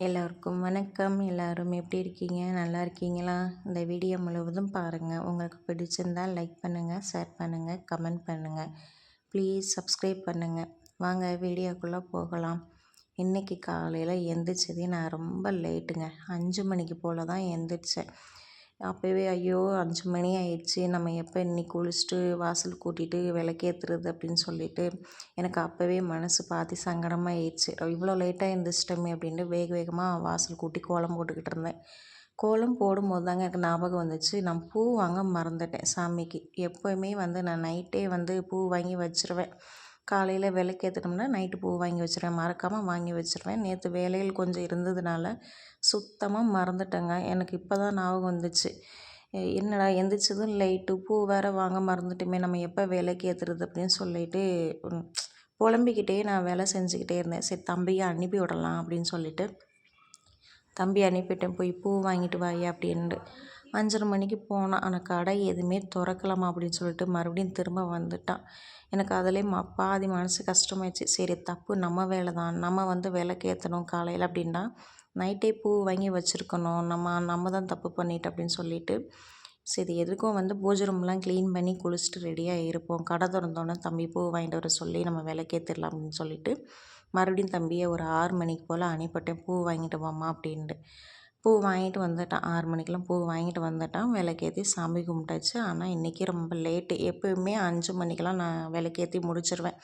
எல்லோருக்கும் வணக்கம். எல்லோரும் எப்படி இருக்கீங்க? நல்லா இருக்கீங்களா? இந்த வீடியோ முழுவதும் பாருங்கள் உங்களுக்கு பிடிச்சிருந்தால் லைக் பண்ணுங்கள் ஷேர் பண்ணுங்கள் கமெண்ட் பண்ணுங்கள் ப்ளீஸ் சப்ஸ்கிரைப் பண்ணுங்கள் வாங்க வீடியோக்குள்ளே போகலாம். இன்றைக்கி காலையில் எந்திரிச்சதே நான் ரொம்ப லேட்டுங்க அஞ்சு மணிக்கு போல் தான் எந்திரிச்சேன். அப்போவே ஐயோ அஞ்சு மணி ஆயிடுச்சு. நம்ம எப்போ இன்னைக்கு குளிச்சுட்டு வாசல் கூட்டிகிட்டு விளக்கேற்றுறது அப்படின்னு சொல்லிட்டு எனக்கு அப்போவே மனசு பாதி சங்கடமாக ஆயிடுச்சு. இவ்வளோ லேட்டாக எழுந்திரிச்சிட்டோமே அப்படின்ட்டு வேக வேகமாக வாசல் கூட்டி கோலம் போட்டுக்கிட்டு இருந்தேன். கோலம் போடும்போது தாங்க எனக்கு ஞாபகம் வந்துச்சு. நான் பூ வாங்க மறந்துட்டேன் சாமிக்கு. எப்போயுமே வந்து நான் நைட்டே வந்து பூ வாங்கி வச்சுருவேன். காலையில் விலைக்கு ஏற்றுனோம்னா நைட்டு பூ வாங்கி வச்சுருவேன். மறக்காமல் வாங்கி வச்சுருவேன். நேற்று வேலையில் கொஞ்சம் இருந்ததுனால சுத்தமாக மறந்துட்டேங்க. எனக்கு இப்போ தான் ஞாபகம் வந்துச்சு. என்னடா எந்திரிச்சதும் லைட்டு பூ வேறு வாங்க மறந்துட்டுமே. நம்ம எப்போ வேலைக்கு ஏற்றுறது அப்படின்னு சொல்லிட்டு புலம்பிக்கிட்டே நான் வேலை செஞ்சுக்கிட்டே இருந்தேன். சரி தம்பியை அனுப்பி விடலாம் அப்படின்னு சொல்லிட்டு தம்பி அனுப்பிட்டேன் போய் பூ வாங்கிட்டு வாயே அப்படின்ட்டு அஞ்சரை மணிக்கு போனான் ஆனால் கடை எதுவுமே திறக்கலாமா அப்படின்னு சொல்லிட்டு மறுபடியும் திரும்ப வந்துட்டான். எனக்கு அதுலேயே ம பாதி மனசு கஷ்டமாயிடுச்சு. சரி தப்பு நம்ம வேலை தான். நம்ம வந்து விளக்கேற்றணும் காலையில் அப்படின்னா நைட்டே பூ வாங்கி வச்சுருக்கணும். நம்ம நம்ம தான் தப்பு பண்ணிட்டு அப்படின்னு சொல்லிட்டு சரி எதுக்கும் வந்து பூஜை ரூம்லாம் க்ளீன் பண்ணி குளிச்சுட்டு ரெடியாக இருப்போம். கடை திறந்தோன்னே தம்பி பூ வாங்கிட்டு வர சொல்லி நம்ம விளக்கேற்றிடலாம் அப்படின்னு சொல்லிட்டு மறுபடியும் தம்பியை ஒரு ஆறு மணிக்கு போல் அனுப்பிட்டேன் பூ வாங்கிட்டு வாமா அப்படின்ட்டு. பூ வாங்கிட்டு வந்துட்டான். ஆறு மணிக்கெலாம் பூ வாங்கிட்டு வந்துட்டான். விளக்கேற்றி சாமி கும்பிட்டாச்சு. ஆனால் இன்றைக்கி ரொம்ப லேட்டு எப்போயுமே அஞ்சு மணிக்கெலாம் நான் விளக்கேற்றி முடிச்சிருவேன்.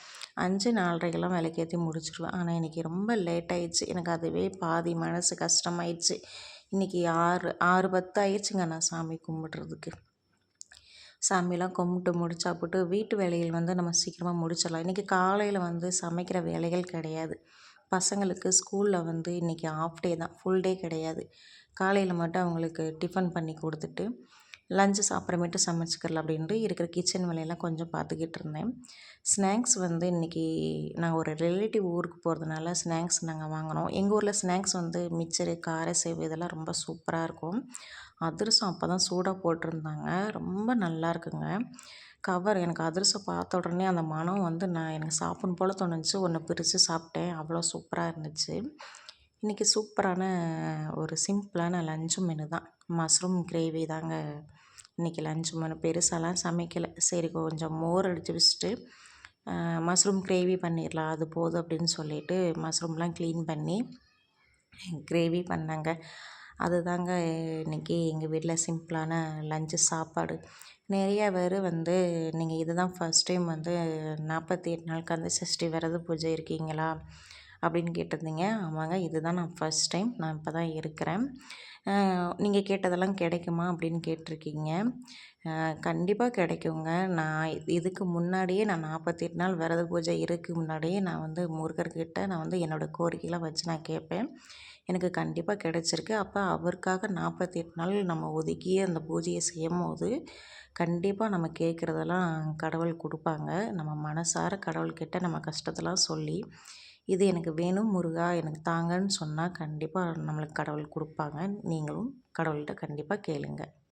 அஞ்சு நாலரைக்கெல்லாம் விளக்கேற்றி முடிச்சிருவேன். ஆனால் இன்றைக்கி ரொம்ப லேட் ஆயிடுச்சு. எனக்கு அதுவே பாதி மனசு கஷ்டமாயிடுச்சு. இன்றைக்கி ஆறு ஆறு பத்து ஆயிடுச்சுங்க நான் சாமி கும்பிட்றதுக்கு. சாமிலாம் கும்பிட்டு முடிச்சாப்புட்டு வீட்டு வேலைகள் வந்து நம்ம சீக்கிரமாக முடிச்சிடலாம். இன்றைக்கி காலையில் வந்து சமைக்கிற வேலைகள் கிடையாது. பசங்களுக்கு ஸ்கூலில் வந்து இன்றைக்கி ஆஃப் டே தான். ஃபுல் டே கிடையாது. காலையில் மட்டும் அவங்களுக்கு டிஃபன் பண்ணி கொடுத்துட்டு லஞ்சு சாப்பிட்றமேட்டு சமைச்சிக்கலாம் அப்படின்ட்டு இருக்கிற கிச்சன் வேலையெல்லாம் கொஞ்சம் பார்த்துக்கிட்டு இருந்தேன். ஸ்நாக்ஸ் வந்து இன்றைக்கி நான் ஒரு ரிலேட்டிவ் ஊருக்கு போகிறதுனால ஸ்நாக்ஸ் நாங்கள் வாங்கினோம் எங்கள் ஊரில் ஸ்நாக்ஸ் வந்து மிச்சரு கார சேவு இதெல்லாம் ரொம்ப சூப்பராக இருக்கும். அதிரசம் அப்போ தான் சூடாக போட்டிருந்தாங்க. ரொம்ப நல்லா இருக்குங்க. கவர் எனக்கு அதிரசம் பார்த்த உடனே அந்த மனம் வந்து நான் எனக்கு சாப்பிட்ணும் போல் தோணுச்சு. ஒன்று பிரித்து சாப்பிட்டேன். அவ்வளோ சூப்பராக இருந்துச்சு. இன்றைக்கி சூப்பரான ஒரு சிம்பிளான லஞ்சு மெனு தான். மஷ்ரூம் கிரேவி தாங்க இன்றைக்கி லஞ்ச் மெனு பெருசாலாம் சமைக்கலை. சரி கொஞ்சம் மோர் அடித்து வச்சுட்டு மஷ்ரூம் கிரேவி பண்ணிடலாம். அது போதும் அப்படின்னு சொல்லிட்டு மஷ்ரூம்லாம் க்ளீன் பண்ணி கிரேவி பண்ணாங்க. அதுதாங்க இன்றைக்கி எங்கள் வீட்டில் சிம்பிளான லஞ்சு சாப்பாடு. நிறையா பேர் வந்து நீங்கள் இதுதான் ஃபஸ்ட் டைம் வந்து நாற்பத்தி எட்டு நாள் கந்த சஷ்டி விரத பூஜை இருக்கீங்களா? அப்படின்னு கேட்டிருந்தீங்க. ஆமாங்க இதுதான் நான் ஃபஸ்ட் டைம் நான் இப்போ தான் இருக்கிறேன் நீங்கள் கேட்டதெல்லாம் கிடைக்குமா அப்படின்னு கேட்டிருக்கீங்க. கண்டிப்பாக கிடைக்குங்க. நான் இதுக்கு முன்னாடியே நான் நாற்பத்தெட்டு நாள் விரத பூஜை இருக்கு முன்னாடியே நான் வந்து முருகர்கிட்ட நான் வந்து என்னோடய கோரிக்கைலாம் வச்சு நான் கேட்பேன். எனக்கு கண்டிப்பாக கிடச்சிருக்கு. அப்போ அவருக்காக நாற்பத்தி எட்டு நாள் நம்ம ஒதுக்கி அந்த பூஜையை செய்யும் போது கண்டிப்பாக நம்ம கேட்குறதெல்லாம் கடவுள் கொடுப்பாங்க. நம்ம மனசார கடவுள்கிட்ட நம்ம கஷ்டத்தெல்லாம் சொல்லி இது எனக்கு வேணும் முருகா எனக்கு தாங்கன்னு சொன்னால் கண்டிப்பாக நம்மளுக்கு கடவுள் கொடுப்பாங்க. நீங்களும் கடவுள்கிட்ட கண்டிப்பாக கேளுங்கள்